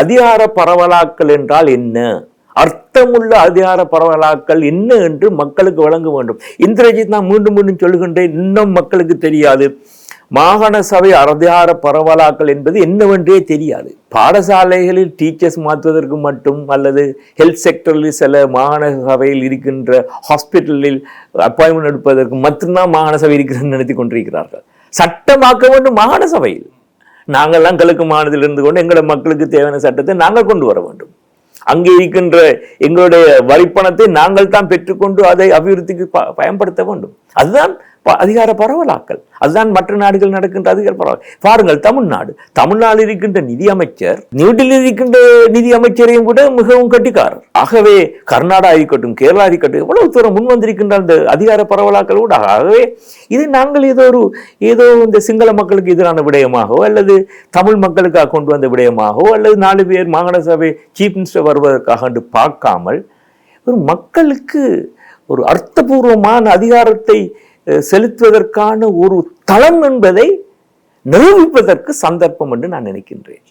அதிகார பரவலாக்கல் என்றால் என்ன? அர்த்தமுள்ள அதிகார பரவலாக்கல் என்ன என்று மக்களுக்கு வழங்க வேண்டும். இந்திரஜித் நான் மீண்டும் மீண்டும் சொல்லுகின்றேன் இன்னும் மக்களுக்கு தெரியாது. மாகாண சபை அதிகார பரவலாக்கல் என்பது என்னவென்றே தெரியாது. பாடசாலைகளில் டீச்சர்ஸ் மாற்றுவதற்கு மட்டும் அல்லது ஹெல்த் செக்டரில் சில மாகாண சபையில் இருக்கின்ற ஹாஸ்பிட்டலில் அப்பாயின்மெண்ட் எடுப்பதற்கு மட்டும்தான் மாகாண சபை இருக்கிறது நினைத்து கொண்டிருக்கிறார்கள். சட்டமாக்க வேண்டும் மாகாண சபையில். நாங்கள்லாம் கிழக்கு மாநிலத்தில் இருந்து கொண்டு எங்களோட மக்களுக்கு தேவையான சட்டத்தை நாங்கள் கொண்டு வர வேண்டும். அங்கே இருக்கின்ற எங்களுடைய வரிப்பணத்தை நாங்கள் தான் பெற்றுக்கொண்டு அதை அபிவிருத்திக்கு ப- பயன்படுத்த வேண்டும். அதுதான் ப- அதிகார பரவலாக்கல். அதுதான் மற்ற நாடுகள் நடக்கின்ற அதிகார பரவல் பாருங்கள் தமிழ்நாடு. தமிழ்நாடு இருக்கின்ற நிதி அமைச்சர் நியூடெல்லியில் இருக்கின்ற நிதி அமைச்சரையும் கூட மிகவும் கட்டிக்காரர். ஆகவே கர்நாடகா இருக்கட்டும் கேரளா இருக்கட்டும் எவ்வளவு தூரம் முன் வந்திருக்கின்ற அந்த அதிகார பரவலாக்கல் கூட ஆகவே இது நாங்கள் ஏதோ ஒரு ஏதோ இந்த சிங்கள மக்களுக்கு எதிரான விடயமாகவோ அல்லது தமிழ் மக்களுக்காக கொண்டு வந்த விடயமாகவோ அல்லது நாலு பேர் மாகாண சபை சீஃப் மினிஸ்டர் வருவதற்காக என்று பார்க்காமல் ஒரு மக்களுக்கு ஒரு அர்த்தபூர்வமான அதிகாரத்தை செலுத்துவதற்கான ஒரு தளம் என்பதை நிரூபிப்பதற்கு சந்தர்ப்பம் என்று நான் நினைக்கின்றேன்.